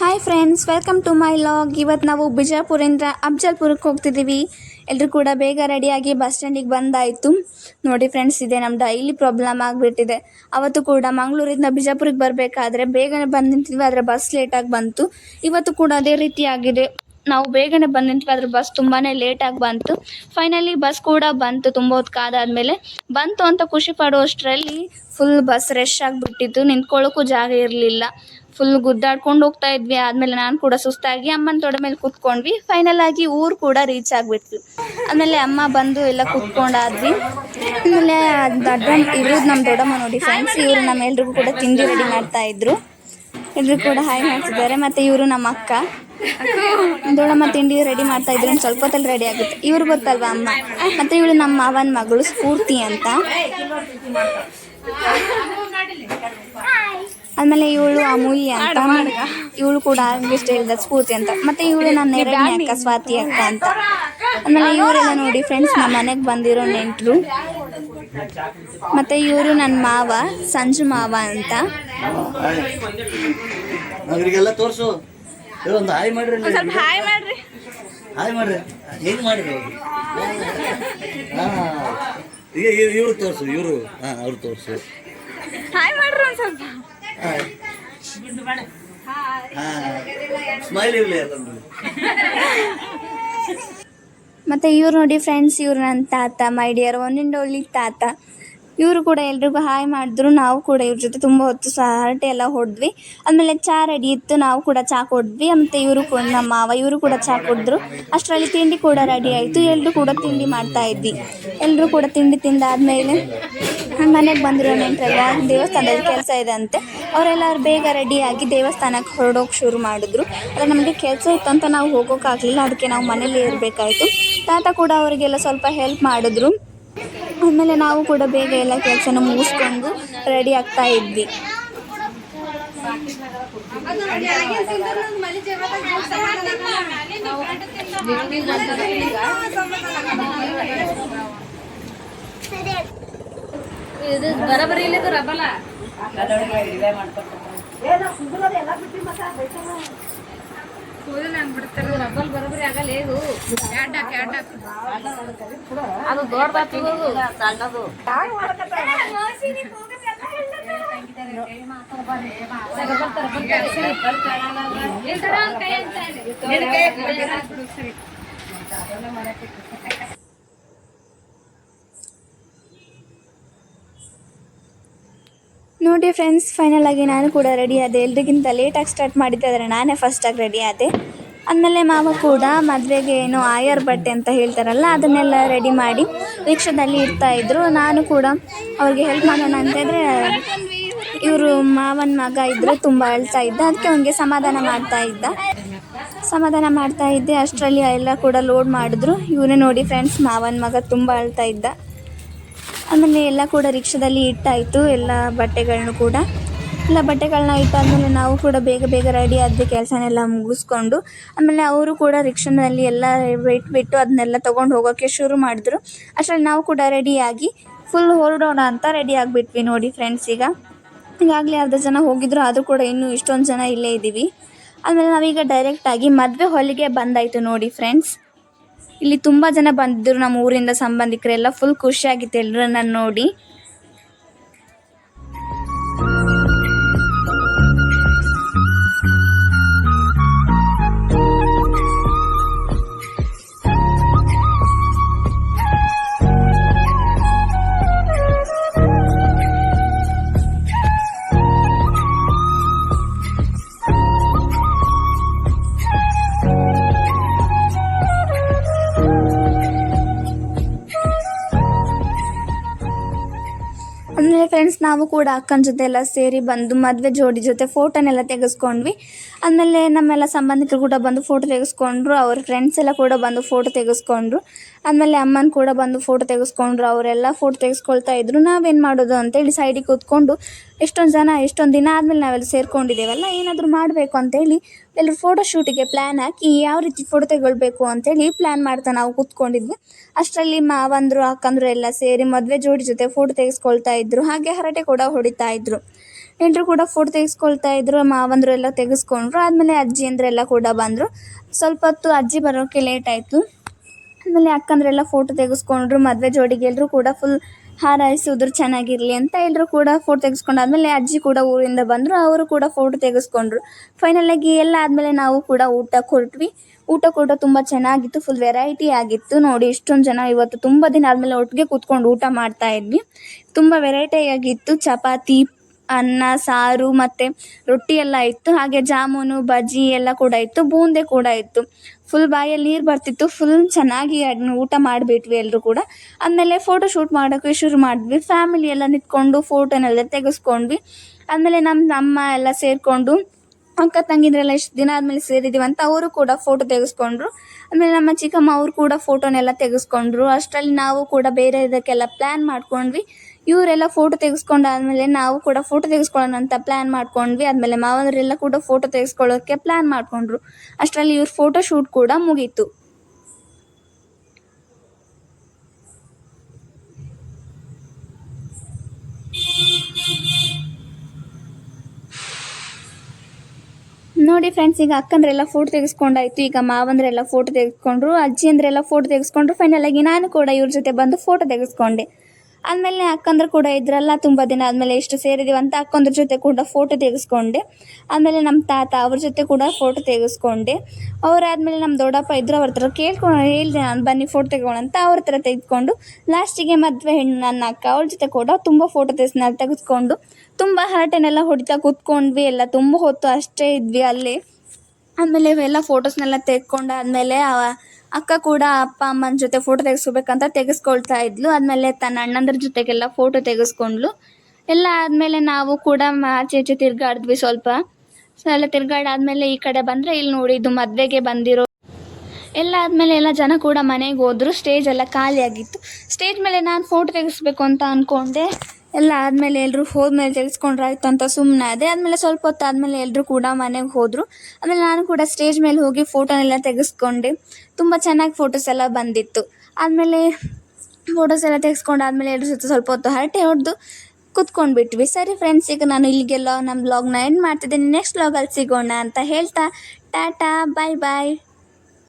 Hi friends welcome to my log ಇವತ್ತು ನಾವು ಬಿಜಾಪುರಿಂದ ಅಫ್ಜಲ್ಪುರಕ್ಕೆ ಹೋಗ್ತಿದ್ದೀವಿ. ಎಲ್ಲರೂ ಕೂಡ ಬೇಗ ರೆಡಿಯಾಗಿ ಬಸ್ ಸ್ಟ್ಯಾಂಡಿಗೆ ಬಂದಾಯಿತು. ನೋಡಿ ಫ್ರೆಂಡ್ಸ್ ಇದೆ ನಮ್ಮ ಡೈಲಿ ಪ್ರಾಬ್ಲಮ್ ಆಗಿಬಿಟ್ಟಿದೆ. ಅವತ್ತು ಕೂಡ ಮಂಗಳೂರಿಂದ ಬಿಜಾಪುರಿಗೆ ಬರಬೇಕಾದ್ರೆ ಬೇಗನೆ ಬಂದು ನಿಂತಿದ್ವಿ, ಆದರೆ ಬಸ್ ಲೇಟಾಗಿ ಬಂತು. ಇವತ್ತು ಕೂಡ ಅದೇ ರೀತಿ ಆಗಿದೆ ನಾವು ಬೇಗನೆ ಬಂದು ನಿಂತ್ವಿ ಆದರೆ ಬಸ್ ತುಂಬಾ ಲೇಟಾಗಿ ಬಂತು. ಫೈನಲಿ ಬಸ್ ಕೂಡ ಬಂತು, ತುಂಬ ಹೊತ್ತು ಕಾದಾದ್ಮೇಲೆ ಬಂತು ಅಂತ ಖುಷಿ ಪಡುವಷ್ಟರಲ್ಲಿ ಫುಲ್ ಬಸ್ ರಶ್ ಆಗಿಬಿಟ್ಟಿತ್ತು. ನಿಂತ್ಕೊಳ್ಳೋಕ್ಕೂ ಜಾಗ ಇರಲಿಲ್ಲ. ಫುಲ್ ಗುದ್ದಾಡ್ಕೊಂಡು ಹೋಗ್ತಾ ಇದ್ವಿ. ಆದ್ಮೇಲೆ ನಾನು ಕೂಡ ಸುಸ್ತಾಗಿ ಅಮ್ಮನ ತೊಡೆ ಮೇಲೆ ಕೂತ್ಕೊಂಡ್ವಿ. ಫೈನಲ್ ಆಗಿ ಊರು ಕೂಡ ರೀಚ್ ಆಗಿಬಿಟ್ವಿ. ಆಮೇಲೆ ಅಮ್ಮ ಬಂದು ಎಲ್ಲ ಕೂತ್ಕೊಂಡಾದ್ವಿ. ಆಮೇಲೆ ದೊಡ್ಡ ಇರೋದು ನಮ್ಮ ದೊಡ್ಡಮ್ಮ ನೋಡಿ ಫ್ರೆಂಡ್ಸ್ ಇವರು ನಮ್ಮ ಎಲ್ರಿಗೂ ಕೂಡ ತಿಂಡಿ ರೆಡಿ ಮಾಡ್ತಾ ಇದ್ರು. ಎಲ್ರು ಕೂಡ ಹಾಯ್ ಮಾಡ್ತಿದ್ದಾರೆ. ಮತ್ತೆ ಇವರು ನಮ್ಮ ಅಕ್ಕ. ದೊಡ್ಡಮ್ಮ ತಿಂಡಿ ರೆಡಿ ಮಾಡ್ತಾ ಇದ್ರು. ಒಂದು ಸ್ವಲ್ಪ ಹೊತ್ತಲ್ಲಿ ರೆಡಿ ಆಗುತ್ತೆ. ಇವ್ರು ಗೊತ್ತಲ್ವಾ ಅಮ್ಮ? ಮತ್ತೆ ಇವಳು ನಮ್ಮ ಮಾವನ ಮಗಳು ಸ್ಫೂರ್ತಿ ಅಂತ. ಆಮೇಲೆ ಇವಳು ಅಮೂಲ್ಯ ಅಂತ ಇವಳು ಕೂಡ ಇಷ್ಟ ಹೇಳಿದ ಸ್ಫೂರ್ತಿ ಅಂತ. ಮತ್ತೆ ಇವಳು ನನ್ನ ಎರಡನೇ ಅಕ್ಕ ಸ್ವಾತಿ ಅಕ್ಕ ಅಂತ. ಆಮೇಲೆ ಇವರೆಲ್ಲ ನೋಡಿ ಫ್ರೆಂಡ್ಸ್ ನಮ್ಮ ಮನೆಗೆ ಬಂದಿರೋ ನೆಂಟರು. ಮತ್ತೆ ಇವರು ನನ್ನ ಮಾವ ಸಂಜು ಮಾವ ಅಂತ. ಅವರಿಗೆಲ್ಲ ತೋರಿಸು. ಒಂದು ಹಾಯ್ ಮಾಡ್ರಿ ಅಲ್ಲಿ. ಹಾಯ್ ಮಾಡ್ರಿ. ಹಾಯ್ ಮಾಡ್ರಿ. ಹೆಂಗ್ ಮಾಡ್ರಿ ಇವ್ರು ತೋರಿಸು ಇವರು. ಹಾ ಅವ್ರು ತೋರಿಸು. ಹಾಯ್ ಮಾಡ್ರಿ ಒಂದು ಸ್ವಲ್ಪ. ಮತ್ತು ಇವ್ರು ನೋಡಿ ಫ್ರೆಂಡ್ಸ್ ಇವ್ರು ನನ್ನ ತಾತ ಮೈ ಡಿಯರ್ ಒಂದಿಂಡ ಒಳ್ಳಿ ತಾತ. ಇವರು ಕೂಡ ಎಲ್ರಿಗೂ ಹಾಯ್ ಮಾಡಿದ್ರು. ನಾವು ಕೂಡ ಇವ್ರ ಜೊತೆ ತುಂಬ ಹೊತ್ತು ಸಾರಟೆ ಎಲ್ಲ ಹೊಡೆದ್ವಿ. ಆಮೇಲೆ ಚಾ ರೆಡಿ ಇತ್ತು. ನಾವು ಕೂಡ ಚಾ ಕೊಡ್ವಿ ಮತ್ತೆ ಇವರು ನಮ್ಮ ಮಾವ, ಇವರು ಕೂಡ ಚಾ ಕುಡಿದ್ರು. ಅಷ್ಟರಲ್ಲಿ ತಿಂಡಿ ಕೂಡ ರೆಡಿ ಆಯಿತು. ಎಲ್ಲರೂ ಕೂಡ ತಿಂಡಿ ಮಾಡ್ತಾ ಇದ್ವಿ. ಎಲ್ಲರೂ ಕೂಡ ತಿಂಡಿ ತಿಂದಾದ್ಮೇಲೆ ಮನೆಗೆ ಬಂದಿರೋ ನೆಂಟರೆಲ್ಲ ದೇವಸ್ಥಾನದಲ್ಲಿ ಕೆಲಸ ಇದೆ ಅಂತೆ, ಅವರೆಲ್ಲರೂ ಬೇಗ ರೆಡಿಯಾಗಿ ದೇವಸ್ಥಾನಕ್ಕೆ ಹೊರಡೋಕೆ ಶುರು ಮಾಡಿದ್ರು. ಆದರೆ ನಮಗೆ ಕೆಲಸ ಇತ್ತಂತ ನಾವು ಹೋಗೋಕ್ಕಾಗಲಿಲ್ಲ ಅದಕ್ಕೆ ನಾವು ಮನೇಲಿ ಇರಬೇಕಾಯಿತು. ತಾತ ಕೂಡ ಅವರಿಗೆಲ್ಲ ಸ್ವಲ್ಪ ಹೆಲ್ಪ್ ಮಾಡಿದ್ರು. ಆಮೇಲೆ ನಾವು ಕೂಡ ಬೇಗ ಎಲ್ಲ ಕೆಲಸನ ಮುಗಿಸ್ಕೊಂಡು ರೆಡಿ ಆಗ್ತಾ ಇದ್ವಿ. ಇದು ಬರಬರಿ ಇಲ್ಲದು ರಬಲ. ರಬ್ಬಲ್ ಬರಬರಿ ಆಗಲ್ಲ ಅದು ನೋಡಿ ಫ್ರೆಂಡ್ಸ್ ಫೈನಲ್ ಆಗಿ ನಾನು ಕೂಡ ರೆಡಿ ಆದೆ. ಎಲ್ರಿಗಿಂತ ಲೇಟಾಗಿ ಸ್ಟಾರ್ಟ್ ಮಾಡಿದ್ದೆ ಆದರೆ ನಾನೇ ಫಸ್ಟಾಗಿ ರೆಡಿ ಆದೆ. ಆಮೇಲೆ ಮಾವ ಕೂಡ ಮದುವೆಗೆ ಏನೋ ಆಯರ್ ಬಟ್ಟೆ ಅಂತ ಹೇಳ್ತಾರಲ್ಲ, ಅದನ್ನೆಲ್ಲ ರೆಡಿ ಮಾಡಿ ರಿಕ್ಷಾದಲ್ಲಿ ಇಡ್ತಾ ಇದ್ರು. ನಾನು ಕೂಡ ಅವ್ರಿಗೆ ಹೆಲ್ಪ್ ಮಾಡೋಣ ಅಂತಂದರೆ ಇವರು ಮಾವನ ಮಗ ಇದ್ದರು ತುಂಬ ಅಳ್ತಾ ಇದ್ದ. ಅದಕ್ಕೆ ಅವನಿಗೆ ಸಮಾಧಾನ ಮಾಡ್ತಾ ಇದ್ದ. ಸಮಾಧಾನ ಮಾಡ್ತಾ ಇದ್ದೆ. ಅಷ್ಟರಲ್ಲಿ ಎಲ್ಲ ಕೂಡ ಲೋಡ್ ಮಾಡಿದ್ರು. ಇವನೇ ನೋಡಿ ಫ್ರೆಂಡ್ಸ್ ಮಾವನ ಮಗ ತುಂಬ ಅಳ್ತಾ ಇದ್ದ. ಆಮೇಲೆ ಎಲ್ಲ ಕೂಡ ರಿಕ್ಷಾದಲ್ಲಿ ಇಟ್ಟಾಯಿತು, ಎಲ್ಲ ಬಟ್ಟೆಗಳನ್ನು ಕೂಡ. ಎಲ್ಲ ಬಟ್ಟೆಗಳನ್ನ ಇಟ್ಟಾದ್ಮೇಲೆ ನಾವು ಕೂಡ ಬೇಗ ಬೇಗ ರೆಡಿ ಆದ್ವಿ, ಕೆಲಸನೆಲ್ಲ ಮುಗಿಸ್ಕೊಂಡು. ಆಮೇಲೆ ಅವರು ಕೂಡ ರಿಕ್ಷಾದಲ್ಲಿ ಎಲ್ಲ ಇಟ್ಬಿಟ್ಟು ಬಿಟ್ಟು ಅದನ್ನೆಲ್ಲ ತೊಗೊಂಡು ಹೋಗೋಕ್ಕೆ ಶುರು ಮಾಡಿದ್ರು. ಅಷ್ಟರಲ್ಲಿ ನಾವು ಕೂಡ ರೆಡಿಯಾಗಿ ಫುಲ್ ಹೊರಡೋಣ ಅಂತ ರೆಡಿ ಆಗಿಬಿಟ್ವಿ ನೋಡಿ ಫ್ರೆಂಡ್ಸ್ ಈಗ. ಈಗಾಗಲೇ ಅರ್ಧ ಜನ ಹೋಗಿದ್ರು, ಆದರೂ ಕೂಡ ಇನ್ನೂ ಇಷ್ಟೊಂದು ಜನ ಇಲ್ಲೇ ಇದ್ದೀವಿ ಆಮೇಲೆ ನಾವೀಗ ಡೈರೆಕ್ಟಾಗಿ ಮದುವೆ ಹೊಲಿಗೆ ಬಂದಾಯಿತು ನೋಡಿ ಫ್ರೆಂಡ್ಸ್ ಇಲ್ಲಿ ತುಂಬಾ ಜನ ಬಂದಿದ್ರು ನಮ್ಮ ಊರಿಂದ ಸಂಬಂಧಿಕರೆಲ್ಲ ಫುಲ್ ಖುಷಿಯಾಗಿತ್ತು ಎಲ್ಲರನ್ನ ನೋಡಿ. ಫ್ರೆಂಡ್ಸ್ ನಾವು ಕೂಡ ಅಕ್ಕನ ಜೊತೆ ಎಲ್ಲ ಸೇರಿ ಬಂದು ಮದುವೆ ಜೋಡಿ ಜೊತೆ ಫೋಟೋನೆಲ್ಲ ತೆಗೆಸ್ಕೊಂಡ್ವಿ. ಆಮೇಲೆ ನಮ್ಮೆಲ್ಲ ಸಂಬಂಧಿಕರು ಕೂಡ ಬಂದು ಫೋಟೋ ತೆಗೆಸ್ಕೊಂಡ್ರು, ಅವ್ರ ಫ್ರೆಂಡ್ಸ್ ಎಲ್ಲ ಕೂಡ ಬಂದು ಫೋಟೋ ತೆಗೆಸ್ಕೊಂಡ್ರು. ಆಮೇಲೆ ಅಮ್ಮನ ಕೂಡ ಬಂದು ಫೋಟೋ ತೆಗೆಸ್ಕೊಂಡ್ರು, ಅವರೆಲ್ಲ ಫೋಟೋ ತೆಗೆಸ್ಕೊಳ್ತಾ ಇದ್ರು. ನಾವೇನು ಮಾಡೋದು ಅಂತೇಳಿ ಸೈಡಿಗೆ ಕೂತ್ಕೊಂಡು ಎಷ್ಟೊಂದು ಜನ, ಎಷ್ಟೊಂದು ದಿನ ಆದಮೇಲೆ ನಾವೆಲ್ಲ ಸೇರ್ಕೊಂಡಿದ್ದೇವಲ್ಲ ಏನಾದರೂ ಮಾಡಬೇಕು ಅಂತೇಳಿ ಎಲ್ಲರೂ ಫೋಟೋ ಶೂಟಿಗೆ ಪ್ಲ್ಯಾನ್ ಹಾಕಿ ಯಾವ ರೀತಿ ಫೋಟೋ ತೆಗೊಳ್ಬೇಕು ಅಂತೇಳಿ ಪ್ಲ್ಯಾನ್ ಮಾಡ್ತಾ ನಾವು ಕೂತ್ಕೊಂಡಿದ್ವಿ. ಅಷ್ಟರಲ್ಲಿ ಮಾವಂದರು ಅಕ್ಕಂದ್ರು ಎಲ್ಲ ಸೇರಿ ಮದುವೆ ಜೋಡಿ ಜೊತೆ ಫೋಟೋ ತೆಗೆಸ್ಕೊಳ್ತಾ ಇದ್ರು. ಹಾಗೆ ಹರಟೆ ಕೂಡ ಹೊಡಿತಾ ಇದ್ರು. ಎಲ್ಲರೂ ಕೂಡ ಫೋಟೋ ತೆಗೆಸ್ಕೊಳ್ತಾ ಇದ್ರು ಮಾವಂದರು ಎಲ್ಲ ತೆಗೆಸ್ಕೊಂಡ್ರು. ಆದಮೇಲೆ ಅಜ್ಜಿ ಅಂದ್ರೆಲ್ಲ ಕೂಡ ಬಂದರು. ಸ್ವಲ್ಪ ಹೊತ್ತು ಅಜ್ಜಿ ಬರೋಕ್ಕೆ ಲೇಟ್ ಆಯಿತು. ಆಮೇಲೆ ಅಕ್ಕಂದ್ರೆಲ್ಲ ಫೋಟೋ ತೆಗೆಸ್ಕೊಂಡ್ರು, ಮದುವೆ ಜೋಡಿಗೆ ಎಲ್ಲರೂ ಕೂಡ ಫುಲ್ ಹಾರೈಸಿದ್ರು ಚೆನ್ನಾಗಿರಲಿ ಅಂತ ಎಲ್ಲರೂ ಕೂಡ ಫೋಟೋ ತೆಗೆಸ್ಕೊಂಡಾದ್ಮೇಲೆ ಅಜ್ಜಿ ಕೂಡ ಊರಿಂದ ಬಂದರು, ಅವರು ಕೂಡ ಫೋಟೋ ತೆಗೆಸ್ಕೊಂಡ್ರು. ಫೈನಲಾಗಿ ಎಲ್ಲ ಆದಮೇಲೆ ನಾವು ಕೂಡ ಊಟ ಕೊಟ್ವಿ. ಊಟ ಕೂಡ ತುಂಬ ಚೆನ್ನಾಗಿತ್ತು ಫುಲ್ ವೆರೈಟಿ ಆಗಿತ್ತು. ನೋಡಿ, ಇಷ್ಟೊಂದು ಜನ ಇವತ್ತು ತುಂಬ ದಿನ ಆದಮೇಲೆ ಒಟ್ಟಿಗೆ ಕೂತ್ಕೊಂಡು ಊಟ ಮಾಡ್ತಾ ಇದ್ವಿ. ತುಂಬ ವೆರೈಟಿಯಾಗಿತ್ತು ಚಪಾತಿ, ಅನ್ನ, ಸಾರು ಮತ್ತು ರೊಟ್ಟಿ ಎಲ್ಲ ಇತ್ತು. ಹಾಗೆ ಜಾಮೂನು, ಬಜ್ಜಿ ಎಲ್ಲ ಕೂಡ ಇತ್ತು. ಬೂಂದೆ ಕೂಡ ಇತ್ತು. ಫುಲ್ ಬಾಯಲ್ಲಿ ನೀರು ಬರ್ತಿತ್ತು ಫುಲ್ ಚೆನ್ನಾಗಿ ಅದನ್ನ ಊಟ ಮಾಡಿಬಿಟ್ವಿ ಎಲ್ಲರೂ ಕೂಡ. ಆಮೇಲೆ ಫೋಟೋ ಶೂಟ್ ಮಾಡೋಕ್ಕೆ ಶುರು ಮಾಡಿದ್ವಿ. ಫ್ಯಾಮಿಲಿ ಎಲ್ಲ ನಿಂತ್ಕೊಂಡು ಫೋಟೋನೆಲ್ಲ ತೆಗೆಸ್ಕೊಂಡ್ವಿ. ಆಮೇಲೆ ನಮ್ಮ ಅಮ್ಮ ಎಲ್ಲ ಸೇರಿಕೊಂಡು, ಅಕ್ಕ ತಂಗಿದ್ರೆಲ್ಲ ಇಷ್ಟು ದಿನ ಆದಮೇಲೆ ಸೇರಿದ್ದೀವಿ ಅಂತ ಅವರು ಕೂಡ ಫೋಟೋ ತೆಗೆಸ್ಕೊಂಡ್ರು. ಆಮೇಲೆ ನಮ್ಮ ಚಿಕ್ಕಮ್ಮ ಅವರು ಕೂಡ ಫೋಟೋನೆಲ್ಲ ತೆಗೆಸ್ಕೊಂಡ್ರು. ಅಷ್ಟರಲ್ಲಿ ನಾವು ಕೂಡ ಬೇರೆ ಇದಕ್ಕೆಲ್ಲ ಪ್ಲ್ಯಾನ್ ಮಾಡ್ಕೊಂಡ್ವಿ. ಇವರೆಲ್ಲ ಫೋಟೋ ತೆಗೆಸ್ಕೊಂಡಾದ್ಮೇಲೆ ನಾವು ಕೂಡ ಫೋಟೋ ತೆಗೆಸ್ಕೊಳ್ಳೋಣ ಅಂತ ಪ್ಲ್ಯಾನ್ ಮಾಡ್ಕೊಂಡ್ವಿ. ಆದಮೇಲೆ ಮಾವಂದ್ರೆಲ್ಲ ಕೂಡ ಫೋಟೋ ತೆಗೆಸ್ಕೊಳ್ಳೋಕೆ ಪ್ಲ್ಯಾನ್ ಮಾಡಿಕೊಂಡ್ರು. ಅಷ್ಟರಲ್ಲಿ ಇವ್ರ ಫೋಟೋ ಶೂಟ್ ಕೂಡ ಮುಗೀತು. ನೋಡಿ ಫ್ರೆಂಡ್ಸ್ ಈಗ ಅಕ್ಕಂದ್ರೆಲ್ಲ ಫೋಟೋ ತೆಗೆಸ್ಕೊಂಡಾಯ್ತು. ಈಗ ಮಾವಂದ್ರೆಲ್ಲ ಫೋಟೋ ತೆಗೆಸ್ಕೊಂಡ್ರು ಅಜ್ಜಿ ಅಂದ್ರೆಲ್ಲ ಫೋಟೋ ತೆಗೆಸ್ಕೊಂಡ್ರು. ಫೈನಲ್ ಆಗಿ ನಾನು ಕೂಡ ಇವ್ರ ಜೊತೆ ಬಂದು ಫೋಟೋ ತೆಗೆಸ್ಕೊಂಡೆ. ಆದಮೇಲೆ ಅಕ್ಕಂದ್ರು ಕೂಡ ಇದ್ರಲ್ಲ ತುಂಬ ದಿನ ಆದಮೇಲೆ ಎಷ್ಟು ಸೇರಿದೀವಿ ಅಂತ ಅಕ್ಕಂದ್ರ ಜೊತೆ ಕೂಡ ಫೋಟೋ ತೆಗೆಸ್ಕೊಂಡೆ. ಆಮೇಲೆ ನಮ್ಮ ತಾತ ಅವ್ರ ಜೊತೆ ಕೂಡ ಫೋಟೋ ತೆಗೆಸ್ಕೊಂಡೆ. ಅವರಾದ್ಮೇಲೆ ನಮ್ಮ ದೊಡ್ಡಪ್ಪ ಇದ್ರು ಅವ್ರ ಹತ್ರ ಕೇಳ್ಕೊಂಡು ಹೇಳಿದೆ ನಾನು ಬನ್ನಿ ಫೋಟೋ ತೆಗೋಣ ಅಂತ ಅವ್ರ ಹತ್ರ ತೆಗೆದುಕೊಂಡು ಲಾಸ್ಟಿಗೆ ಮದುವೆ ಹೆಣ್ಣು ನನ್ನ ಅಕ್ಕ ಅವ್ರ ಜೊತೆ ಕೂಡ ತುಂಬ ಫೋಟೋ ತೆಗೆಸ್ ತೆಗೆದುಕೊಂಡು ತುಂಬ ಹರಟೆನೆಲ್ಲ ಹೊಡಿತಾ ಕೂತ್ಕೊಂಡ್ವಿ ಎಲ್ಲ ತುಂಬ ಹೊತ್ತು ಅಷ್ಟೇ ಇದ್ವಿ ಅಲ್ಲಿ. ಆಮೇಲೆ ಇವೆಲ್ಲ ಫೋಟೋಸ್ನೆಲ್ಲ ತೆಕ್ಕೊಂಡಾದ್ಮೇಲೆ ಅಕ್ಕ ಕೂಡ ಅಪ್ಪ, ಅಮ್ಮನ ಜೊತೆ ಫೋಟೋ ತೆಗೆಸ್ಕೋಬೇಕಂತ ತೆಗೆಸ್ಕೊಳ್ತಾ ಇದ್ಲು. ಆದಮೇಲೆ ತನ್ನ ಅಣ್ಣಂದ್ರ ಜೊತೆಗೆಲ್ಲ ಫೋಟೋ ತೆಗೆಸ್ಕೊಂಡ್ಲು. ಎಲ್ಲ ಆದಮೇಲೆ ನಾವು ಕೂಡ ಆಚೆ ಈಚೆ ತಿರ್ಗಾಡಿದ್ವಿ ಸ್ವಲ್ಪ. ಸೊ ಎಲ್ಲ ತಿರ್ಗಾಡಾದ್ಮೇಲೆ ಈ ಕಡೆ ಬಂದರೆ ಇಲ್ಲಿ ನೋಡಿ, ಇದು ಮದುವೆಗೆ ಬಂದಿರೋ ಎಲ್ಲ ಆದಮೇಲೆ ಎಲ್ಲ ಜನ ಕೂಡ ಮನೆಗೆ ಹೋದ್ರು. ಸ್ಟೇಜ್ ಎಲ್ಲ ಖಾಲಿಯಾಗಿತ್ತು. ಸ್ಟೇಜ್ ಮೇಲೆ ನಾನು ಫೋಟೋ ತೆಗೆಸ್ಬೇಕು ಅಂತ ಅಂದ್ಕೊಂಡೆ ಎಲ್ಲ ಆದಮೇಲೆ ಎಲ್ಲರೂ ಹೋದ್ಮೇಲೆ ತೆಗೆಸ್ಕೊಂಡ್ರಾಯ್ತು ಅಂತ ಸುಮ್ಮನೆ ಅದೇ. ಆದ್ಮೇಲೆ ಸ್ವಲ್ಪ ಹೊತ್ತು ಆದಮೇಲೆ ಎಲ್ಲರೂ ಕೂಡ ಮನೆಗೆ ಹೋದರು. ಆಮೇಲೆ ನಾನು ಕೂಡ ಸ್ಟೇಜ್ ಮೇಲೆ ಹೋಗಿ ಫೋಟೋನೆಲ್ಲ ತೆಗೆಸ್ಕೊಂಡೆ. ತುಂಬ ಚೆನ್ನಾಗಿ ಫೋಟೋಸ್ ಎಲ್ಲ ಬಂದಿತ್ತು. ಆದ್ಮೇಲೆ ಫೋಟೋಸ್ ಎಲ್ಲ ತೆಗೆಸ್ಕೊಂಡಾದ್ಮೇಲೆ ಎಲ್ಲರ ಜೊತೆ ಸ್ವಲ್ಪ ಹೊತ್ತು ಹರಟೆ ಹೊಡೆದು ಕುತ್ಕೊಂಡ್ಬಿಟ್ವಿ. ಸರಿ ಫ್ರೆಂಡ್ಸ್ ಈಗ ನಾನು ಇಲ್ಲಿಗೆಲ್ಲ ನಮ್ಮ ಬ್ಲಾಗ್ನ ಎಂಡ್ ಮಾಡ್ತಿದ್ದೀನಿ. ನೆಕ್ಸ್ಟ್ ಬ್ಲಾಗಲ್ಲಿ ಸಿಗೋಣ ಅಂತ ಹೇಳ್ತಾ, ಟಾಟಾ ಬಾಯ್ ಬಾಯ್